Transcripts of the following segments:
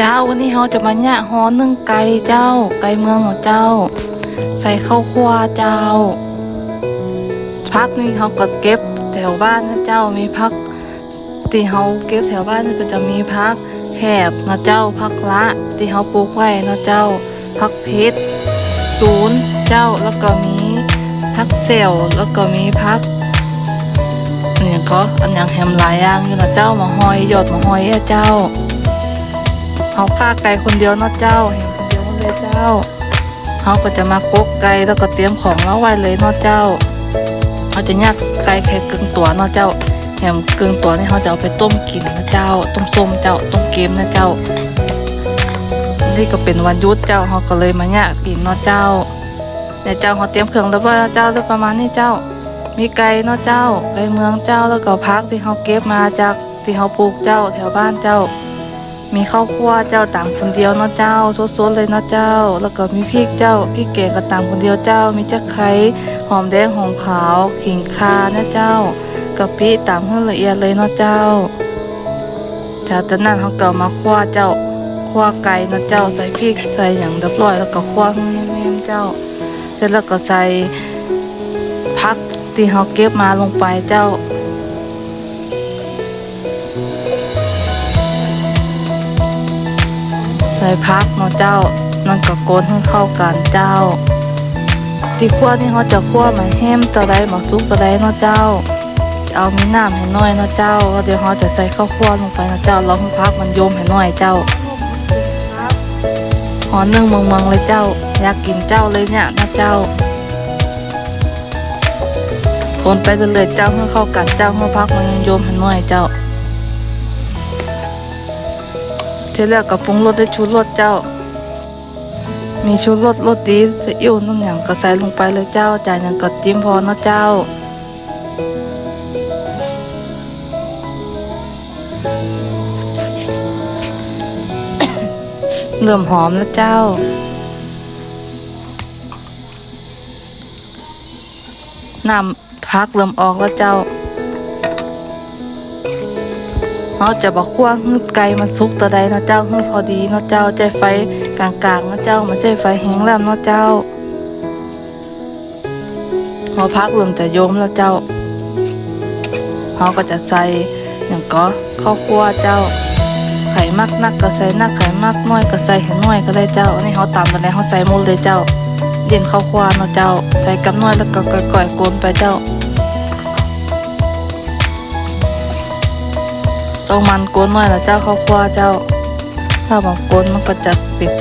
เจ้าวันนี้เราจะมาเนี่ยฮอนึ่งไก่เจ้า ไก่เมืองของเจ้า ใส่ข้าวคั่วเจ้า พักนี่เขาก็เก็บแถวบ้านนะเจ้ามีพักที่เขาเก็บแถวบ้านก็จะมีพักแคบนะเจ้าพักละที่เขาปลูกไว้นะเจ้า พักเพชรศูนย์เจ้าแล้วก็มีพักเซลแล้วก็มีพักเนี่ยก็อันอย่างแฮมหลายอย่างอยู่นะเจ้ามาหอยหยอดมาหอยอะเจ้า เขาฆ่าไก่คนเดียวเนาะเจ้าเห็นคนเดียวเลยเจ้าเขาก็จะมาโกกไก่แล้วก็เตรียมของแล้วไว้เลยเนาะเจ้าเขาจะย่างไก่แค่กึ่งตัวเนาะเจ้าแถมกึ่งตัวนี่เขาจะเอาไปต้มกินนะเจ้า ต้มส้มเจ้าต้มเกมนะเจ้านี่ก็เป็นวันยุดเจ้าเขาก็เลยมาย่างกินเนาะเจ้าเดี๋ยเจ้าเขาเตรียมเครื่องแล้วว่าเจ้าเรื่องประมาณนี้เจ้า มีไก่เนาะเจ้าไก่เมืองเจ้าแล้วก็พักที่เขาเก็บมาจากที่เขาปลูกเจ้าแถวบ้านเจ้า มีข้าวคั่วเจ้าต่างคนเดียวเนาะเจ้าสดๆเลยเนาะเจ้า แล้วก็มีพริกเจ้าพริกแกงก็ต่างคนเดียวเจ้า มีจะไคร้หอมแดงหอมขาวขิงคานะเจ้ากะปิต่างให้ละเอียดเลยเนาะเจ้าจากนั้นเขาก็มาคั่วเจ้าคั่วไก่เนาะเจ้าใส่พริกใส่อย่างเรียบร้อยแล้วก็คั่วให้แม่นๆเจ้า เสร็จแล้วก็ใส่ผักที่เขาเก็บมาลงไปเจ้า พักเนาะเจ้านั่นก็โกนให้เข้ากันเจ้าที่คั่วนี่เขาจะคั่วมันแห้มตะไดหมักซุกตะไดเนาะเจ้า เอามีน้ำให้น้อยเนาะเจ้าเดี๋ยวเขาจะใส่ข้าวคั่วลงไปเนาะเจ้าล้วให้พักมันโยมให้น้อยเจ้าหอนึ่งเมืองเมืองๆเลยเจ้า อยากกินเจ้าเลยเนี่ยนะเจ้าคนไปเรื่อยเจ้าให้เข้ากันเจ้าให้พักมันโยมให้น้อยเจ้า เสร็จแล้วก็ปรุงรสด้วยชูรสเจ้า มีชูรสรสดีซีอิ๊วน้ำอย่างก็ใส่ลงไปเลยเจ้าจานอย่างก็จิ้มพอนะเจ้า เริ่มหอมแล้วเจ้าน้ำพักเริ่มออกแล้วเจ้า เราจะบอกคั่วให้ไก่มันสุกตัวใดเนาะเจ้าให้พอดีเนาะเจ้าใจไฟกลางๆเนาะเจ้ามันใจไฟแห้งแล้วเนาะเจ้าพอพักเริ่มจะโยมแล้วเจ้าเราก็จะใส่อย่างก็ข้าวคั่วเจ้า ไข่มักนักก็ใส่นักไข่มักน้อยก็ใส่ให้น้อยก็ได้เจ้าอันนี้เขาตามไปแล้วเขาใส่หมดเลยเจ้า เย็นข้าวคั่วเนาะเจ้า ใส่กับน้อยแล้วก็ก่อยๆโกนไปเจ้า ต้องมันโกนหน่อยละเจ้าข้าวคั่วเจ้า ถ้าบอกโกนมันก็จะปิด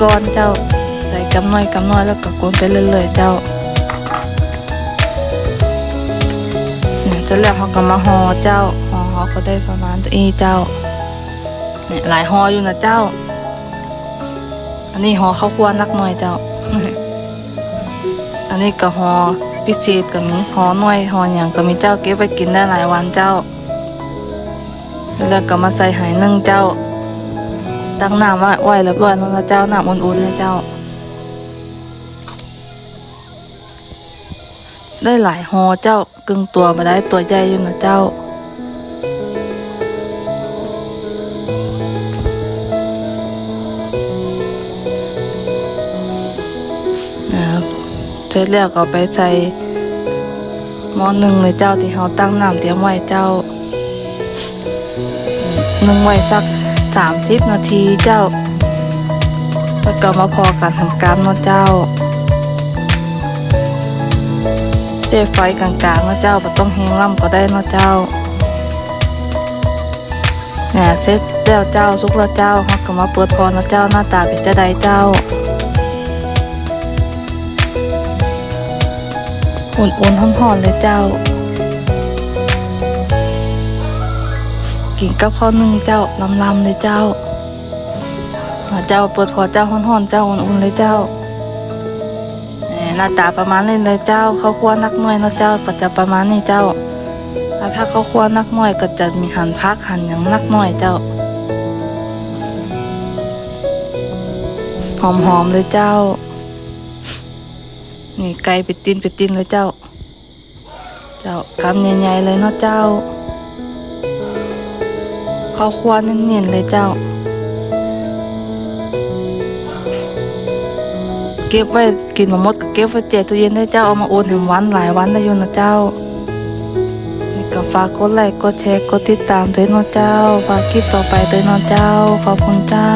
ก้อนๆเจ้า ใส่กำน้อยกำน้อยแล้วก็โกนไปเรื่อยๆเจ้าเนี่ยจะแล้วเขาก็มาห่อเจ้าห่อเขาก็ได้ประมาณอีเจ้าเนี่ยหลายห่ออยู่นะเจ้า อันนี้ห่อข้าวคั่วนักหน่อยเจ้า อันนี้ก็ห่อพิเศษก็มีห่อหน่อยห่ออย่างก็มีเจ้าเก็บไปกินได้หลายวันเจ้า แล้วก็มาใส่หายนึ่งเจ้า ตั้งน้ำไว้ไว้เรียบร้อยแล้วนะเจ้าน้ำอุ่นๆเลยเจ้า ได้หลายหอเจ้ากึ่งตัวมาได้ตัวใหญ่อยู่นะเจ้านะครับเสร็จแล้วก็ไปใส่หม้อหนึ่งเลยเจ้าที่เขาตั้งน้ำเตรียมไว้เจ้า นึ่งไว้สักสามสิบนาทีเจ้า แล้วก็มาพอการทำการเนาะเจ้าเจไฟกลางๆเนาะเจ้าบ่ต้องแห้งล่ำก็ได้เนาะเจ้าเนี่ยเสร็จแล้วเจ้าสุกแล้วเจ้าเขาก็มาเปิดพอเนาะเจ้าหน้าตาเป็นจะใดเจ้าอุ่นๆหอมๆเลยเจ้า กินกับข้าวนึ่งเจ้าลำๆเลยเจ้าเจ้าเปิดพอเจ้าห่อนๆเจ้าอุ่นๆเลยเจ้าหน้าตาประมาณนี้เลยเจ้าข้าวคั่วนักหน่อยเนาะเจ้าก็จะประมาณนี้เจ้าถ้าข้าวคั่วนักหน่อยก็จะมีหั่นพักหั่นอย่างนักหน่อยเจ้าหอมๆเลยเจ้า นี่ไก่เป็ดตินเป็ดตินเลยเจ้า เจ้าคำใหญ่ๆเลยเนาะเจ้า ข้าวคั่วเนียนเลยเจ้า เก็บไว้กินมามดเก็บไว้แจกตู้เย็นได้เจ้าเอามาโอนถึงวันหลายวันได้ยู่นะเจ้าก็ฝากกดไลค์กดแชร์กดติดตามด้วยนะเจ้า ฝากคลิปต่อไปด้วยนะเจ้า ขอบคุณเจ้า